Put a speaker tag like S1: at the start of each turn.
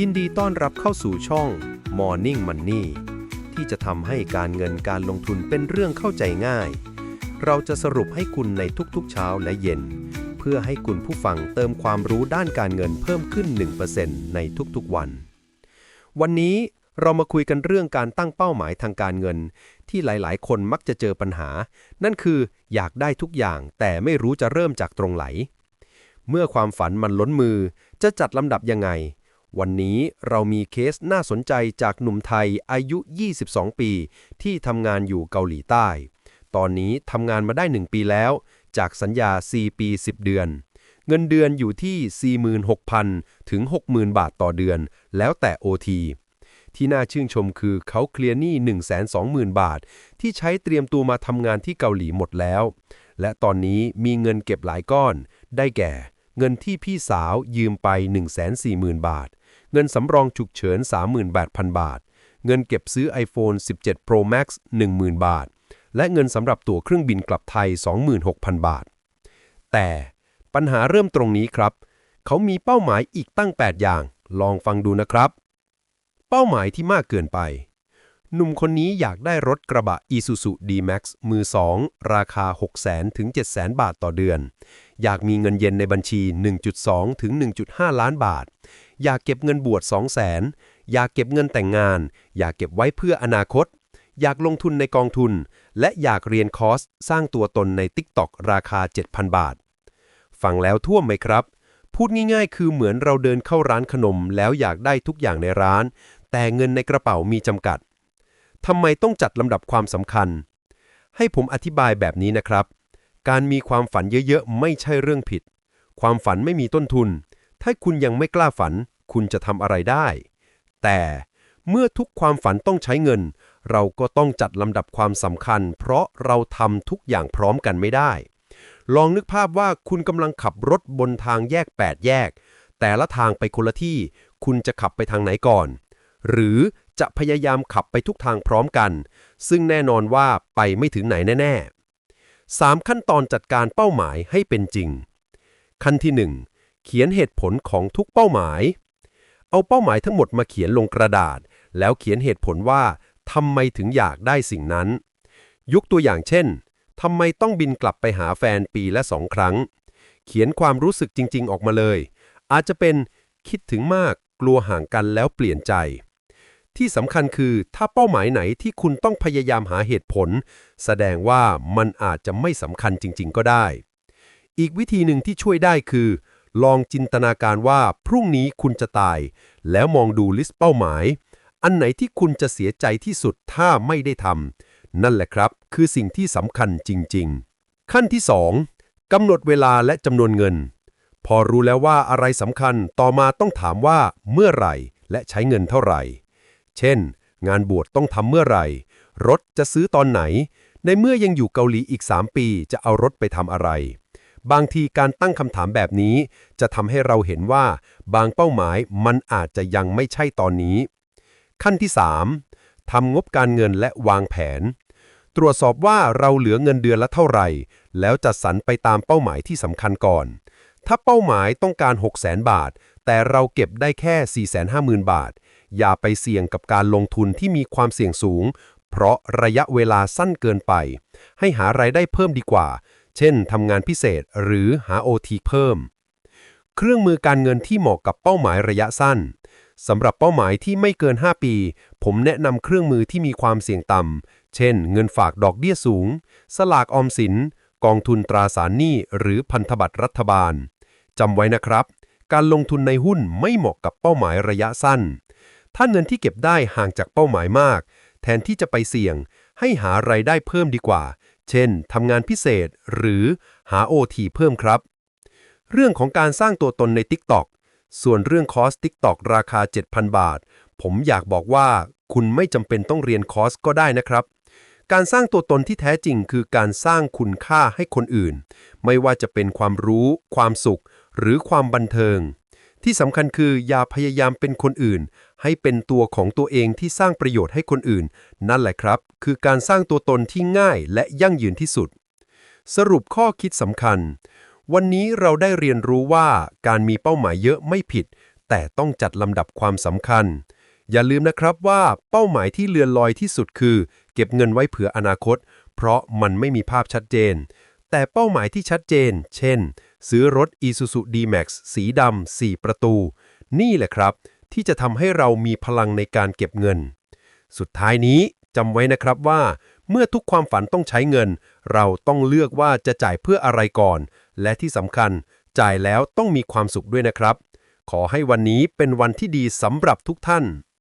S1: ยินดีต้อนรับเข้าสู่ช่อง Morning Money ที่จะทำให้การเงินการลงทุนเป็นเรื่องเข้าใจง่าย เราจะสรุปให้คุณในทุกๆเช้าและเย็น เพื่อให้คุณผู้ฟังเติมความรู้ด้านการเงินเพิ่มขึ้น 1%ในทุกๆวัน วันนี้เรามาคุยกันเรื่องการตั้งเป้าหมายทางการเงิน ที่หลายๆ คนมักจะเจอปัญหา นั่นคืออยากได้ทุกอย่างแต่ไม่รู้จะเริ่มจากตรงไหน เมื่อความฝันมันล้นมือจะจัดลำดับยังไง วันนี้เรามีเคสน่าสนใจจากหนุ่มไทยอายุ 22 ปี ที่ทำงานอยู่เกาหลีใต้ ตอนนี้ทำงานมาได้ 1 ปีแล้ว จากสัญญา 4 ปี 10 เดือน เงินเดือนอยู่ที่ 46,000 ถึง 60,000 บาทต่อเดือน แล้วแต่ OT ที่น่าชื่นชมคือเขาเคลียร์หนี้ 120,000 บาท ที่ใช้เตรียมตัวมาทำงานที่เกาหลีหมดแล้ว และตอนนี้มีเงินเก็บหลายก้อน ได้แก่เงินที่พี่สาวยืมไป 140,000 บาท เงินสำรองฉุกเฉิน 38,000 บาท เงินเก็บซื้อ iPhone 17 Pro Max 10,000 บาท และเงินสำหรับตั๋วเครื่องบินกลับไทย 26,000 บาท แต่ปัญหาเริ่มตรงนี้ครับ เขามีเป้าหมายอีกตั้ง 8 อย่าง ลองฟังดูนะครับ เป้าหมายที่มากเกินไป หนุ่มคนนี้อยากได้รถกระบะ Isuzu D-Max มือ2ราคา 600,000ถึง700,000 บาทต่อเดือน อยากมีเงินเย็นในบัญชี 1.2 ถึง 1.5 ล้านบาท อยากเก็บเงินบวช 200,000 อยากเก็บเงินแต่งงาน อยากเก็บไว้เพื่ออนาคต อยากลงทุนในกองทุน และอยากเรียนคอร์สสร้างตัวตนใน TikTok ราคา 7,000 บาท ฟังแล้วท่วมไหมครับ พูดง่ายๆ คือเหมือนเราเดินเข้าร้านขนม แล้วอยากได้ทุกอย่างในร้าน แต่เงินในกระเป๋ามีจำกัด ทำไมต้องจัดลำดับความสำคัญ ให้ผมอธิบายแบบนี้นะครับ การมีความฝันเยอะๆ ไม่ใช่เรื่องผิด ความฝันไม่มีต้นทุน ถ้าคุณยังไม่กล้าฝัน คุณจะทำอะไรได้ แต่เมื่อทุกความฝันต้องใช้เงิน เราก็ต้องจัดลำดับความสำคัญ เพราะเราทำทุกอย่างพร้อมกันไม่ได้ ลองนึกภาพว่าคุณกำลังขับรถบนทางแยก 8 แยก แต่ละทางไปคนละที่ คุณจะขับไปทางไหนก่อน หรือ จะพยายามขับไปทุกทางพร้อมกัน ซึ่งแน่นอนว่าไปไม่ถึงไหนแน่ๆ 3 ขั้นตอนจัดการเป้าหมายให้เป็นจริง ขั้นที่ 1 เขียนเหตุผลของทุกเป้าหมาย เอาเป้าหมายทั้งหมดมาเขียนลงกระดาษ แล้วเขียนเหตุผลว่าทำไมถึงอยากได้สิ่งนั้น ยกตัวอย่างเช่นทำไมต้องบินกลับไปหาแฟนปีละสองครั้ง เขียนความรู้สึกจริง ๆ ออกมาเลย อาจจะเป็นคิดถึงมากกลัวห่างกันแล้วเปลี่ยนใจ ที่สำคัญคือถ้าเป้าหมายไหนที่คุณต้องพยายามหาเหตุผล แสดงว่ามันอาจจะไม่สำคัญจริง ๆ ก็ได้ อีกวิธีหนึ่งที่ช่วยได้คือ ลองจินตนาการว่าพรุ่งนี้คุณจะตาย แล้วมองดูลิสต์เป้าหมาย อันไหนที่คุณจะเสียใจที่สุดถ้าไม่ได้ทำนั่นแหละครับ คือสิ่งที่สำคัญจริง ๆ ขั้นที่ 2กำหนดเวลาและจำนวนเงิน พอรู้แล้วว่าอะไรสำคัญต่อมาต้องถามว่าเมื่อไหร่ และใช้เงินเท่าไหร่ เช่น งานบวชต้องทำเมื่อไหร่ รถจะซื้อตอนไหน ในเมื่อยังอยู่เกาหลีอีก 3 ปีจะเอารถไปทำอะไร บางทีการตั้งคำถามแบบนี้ จะทำให้เราเห็นว่า บางเป้าหมายมันอาจจะยังไม่ใช่ตอนนี้ ขั้นที่ 3ทำงบการเงินและวางแผน ตรวจสอบว่าเราเหลือเงินเดือนละเท่าไหร่ แล้วจัดสรรไปตามเป้าหมายที่สำคัญก่อนถ้าเป้าหมายต้องการ 600,000 บาท แต่เราเก็บได้แค่ 450,000 บาท อย่าไปเสี่ยงกับการลงทุนที่มีความเสี่ยงสูง เพราะระยะเวลาสั้นเกินไป ให้หารายได้เพิ่มดีกว่า เช่นทำงานพิเศษหรือหา OT เพิ่ม เครื่องมือการเงินที่เหมาะกับเป้าหมายระยะสั้นสำหรับเป้าหมายที่ไม่เกิน 5 ปี ผมแนะนำเครื่องมือที่มีความเสี่ยงต่ำ เช่น เงินฝากดอกเบี้ยสูง สลากออมสิน กองทุนตราสารหนี้ หรือพันธบัตรรัฐบาล จำไว้นะครับ การลงทุนในหุ้นไม่เหมาะกับเป้าหมายระยะสั้น ถ้าเงินที่เก็บได้ห่างจากเป้าหมายมาก แทนที่จะไปเสี่ยง ให้หาไรายได้เพิ่มดีกว่า เช่นทำงานพิเศษหรือหา OT เพิ่มครับ เรื่องของการสร้างตัวตนใน TikTok ส่วนเรื่องคอร์ส TikTok ราคา 7,000 บาท ผมอยากบอกว่าคุณไม่จำเป็นต้องเรียนคอร์สก็ได้นะครับ การสร้างตัวตนที่แท้จริงคือการสร้างคุณค่าให้คนอื่น ไม่ว่าจะเป็นความรู้ ความสุข หรือความบันเทิง ที่สำคัญคืออย่าพยายามเป็นคนอื่น ให้เป็นตัวของตัวเองที่สร้างประโยชน์ให้คนอื่น นั่นแหละครับ คือการสร้างตัวตนที่ง่ายและยั่งยืนที่สุด สรุปข้อคิดสำคัญ วันนี้เราได้เรียนรู้ว่าการมีเป้าหมายเยอะไม่ผิด แต่ต้องจัดลำดับความสำคัญ อย่าลืมนะครับว่าเป้าหมายที่เลือนลอยที่สุดคือ เก็บเงินไว้เผื่ออนาคต เพราะมันไม่มีภาพชัดเจน แต่เป้าหมายที่ชัดเจน เช่น ซื้อรถ Isuzu D-Max สีดำ 4 ประตู นี่แหละครับ ที่จะทำให้เรามีพลังในการเก็บเงิน สุดท้ายนี้จำไว้นะครับว่า เมื่อทุกความฝันต้องใช้เงิน เราต้องเลือกว่าจะจ่ายเพื่ออะไรก่อน และที่สำคัญ จ่ายแล้วต้องมีความสุขด้วยนะครับ ขอให้วันนี้เป็นวันที่ดีสำหรับทุกท่าน